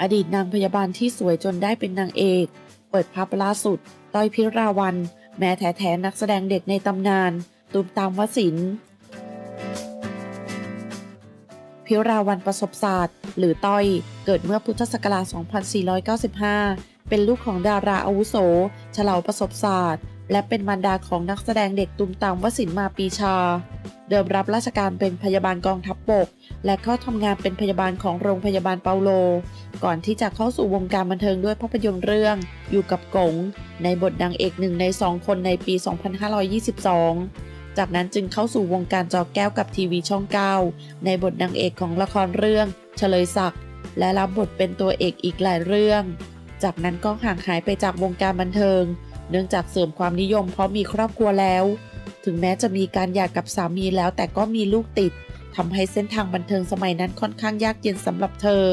อดีตนางพยาบาลที่สวยจนได้เป็นนางเอก เปิดภาพล่าสุด ต้อยพิราวัน แม้แท้ๆนักแสดงเด็กในตำนาน ตูมตามวสินพิราวันประสบศาสตร์ หรือต้อย เกิดเมื่อพุทธศักราช 2495 เป็นลูกของดาราอาวุโสเฉลาประสบศาสตร์ และเป็นมารดาของนักแสดงเด็กตุมตามวสินมาปีชา เดิมรับราชการเป็นพยาบาลกองทัพบบก และเข้าทำงานเป็นพยาบาลของโรงพยาบาลเปาโล ก่อนที่จะเข้าสู่วงการบันเทิงด้วยภาพยนตร์เรื่อง อยู่กับกง ในบทนางเอกหนึ่งในสองคนในปี 2522 จากนั้นจึงเข้าสู่วงการจอแก้วกับทีวีช่อง 9 ในบทนางเอกของละครเรื่อง เฉลยศักดิ์และรับบทเป็นตัวเอกอีกหลายเรื่อง จากนั้นก็ห่างหายไปจากวงการบันเทิง เนื่องจากเสื่อมความนิยมเพราะมีครอบครัวแล้ว ถึงแม้จะมีการหย่ากกับสามีแล้วแต่ก็มีลูกติดทำให้เส้นทางบันเทิงสมัยนั้นค่อนข้างยากเย็นสำหรับเธอ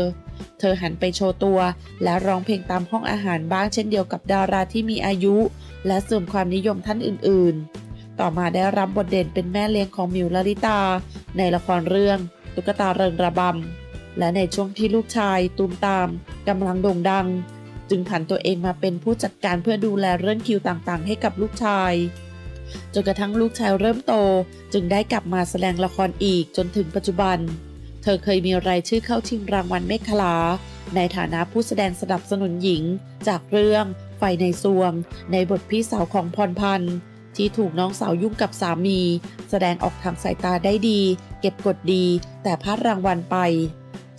เธอหันไปโชว์ตัว และร้องเพลงตามห้องอาหารบ้างเช่นเดียวกับดาราที่มีอายุ และเสื่อมความนิยมท่านอื่นๆ ต่อมาได้รับบทเด่นเป็นแม่เลี้ยงของมิวลลิตา ในละครเรื่อง ตุ๊กตาเริงระบำ และในช่วงที่ลูกชายตูมตามกำลังโด่งดัง จึงผันตัวเองมาเป็นผู้จัดการเพื่อดูแลเรื่องคิวต่างๆ ให้กับลูกชาย จนกระทั่งลูกชายเริ่มโต จึงได้กลับมาแสดงละครอีกจนถึงปัจจุบัน เธอเคยมีรายชื่อเข้าชิงรางวัลเมฆคลา ในฐานะผู้แสดงสนับสนุนหญิง จากเรื่องไฟในซวง ในบทพี่สาวของพรพันธ์ที่ถูกน้องสาวยุ่งกับสามี แสดงออกทางสายตาได้ดี เก็บกดดี แต่พลาดรางวัลไป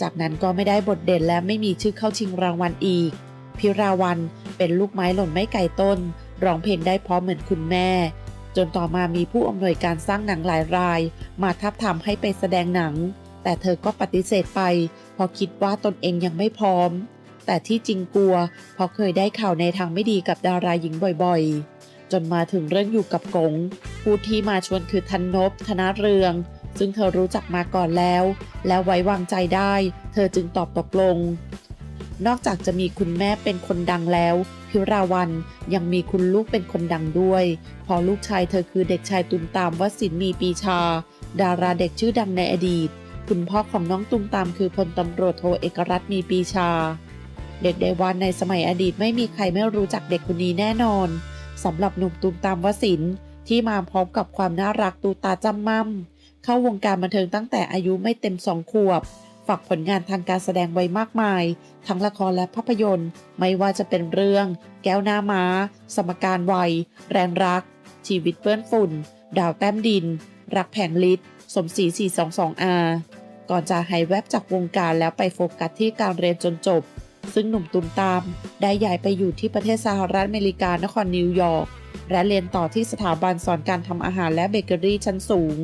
จากนั้นก็ไม่ได้บทเด่นและไม่มีชื่อเข้าชิงรางวัลอีก พิราวันเป็นลูกไม้หล่นไม่ไกลต้น ร้องเพลงได้พราะเหมือนคุณแม่ จนต่อมามีผู้อำนวยการสร้างหนังหลายราย มาทับทามให้ไปแสดงหนัง แต่เธอก็ปฏิเสธไป เพราะคิดว่าตนเองยังไม่พร้อม แต่ที่จริงกลัว เพราะเคยได้ข่าวในทางไม่ดีกับดาราหญิงบ่อยๆ จนมาถึงเรื่องอยู่กับกงผู้ที่มาชวนคือธันนบธนเรือง ซึ่งเธอรู้จักมาก่อนแล้ว และไว้วางใจได้ เธอจึงตอบตกลง นอกจากจะมีคุณแม่เป็นคนดังแล้วพิราวันยังมีคุณลูกเป็นคนดังด้วย พอลูกชายเธอคือเด็กชายตุมตามวสินมีปีชา ดาราเด็กชื่อดังในอดีต คุณพ่อของน้องตุมตามคือพลตำรวจโทเอกรัตน์มีปีชา เด็กในวันในสมัยอดีตไม่มีใครไม่รู้จักเด็กคนนี้แน่นอนสำหรับหนุ่มตุมตามวสินที่มาพร้อมกับความน่ารักตูตาจำมั่มเข้าวงการบันเทิงตั้งแต่อายุไม่เต็มสองขวบ ฝากผลงานทางการแสดงไว้มากมาย ทั้งละครและภาพยนตร์ ไม่ว่าจะเป็นเรื่อง แก้วหน้าม้า สมการวัย แรงรัก ชีวิตเปื้อนฝุ่น ดาวแต้มดิน รักแผงลิศสมศรี 422R ก่อนจะหายแวบจากวงการแล้วไปโฟกัสที่การเรียนจนจบ ซึ่งหนุ่มตุมตาม ได้ย้ายไปอยู่ที่ประเทศสหรัฐอเมริกานครนิวยอร์กและเรียนต่อที่สถาบันสอนการทำอาหารและเบเกอรี่ชั้นสูง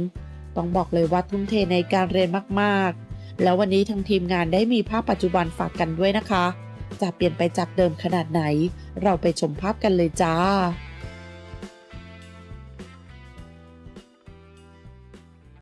ต้องบอกเลยว่าทุ่มเทในการเรียนมากๆ แล้ววันนี้ทางทีมงานได้มีภาพปัจจุบันฝากกันด้วยนะคะ จะเปลี่ยนไปจากเดิมขนาดไหน เราไปชมภาพกันเลยจ้า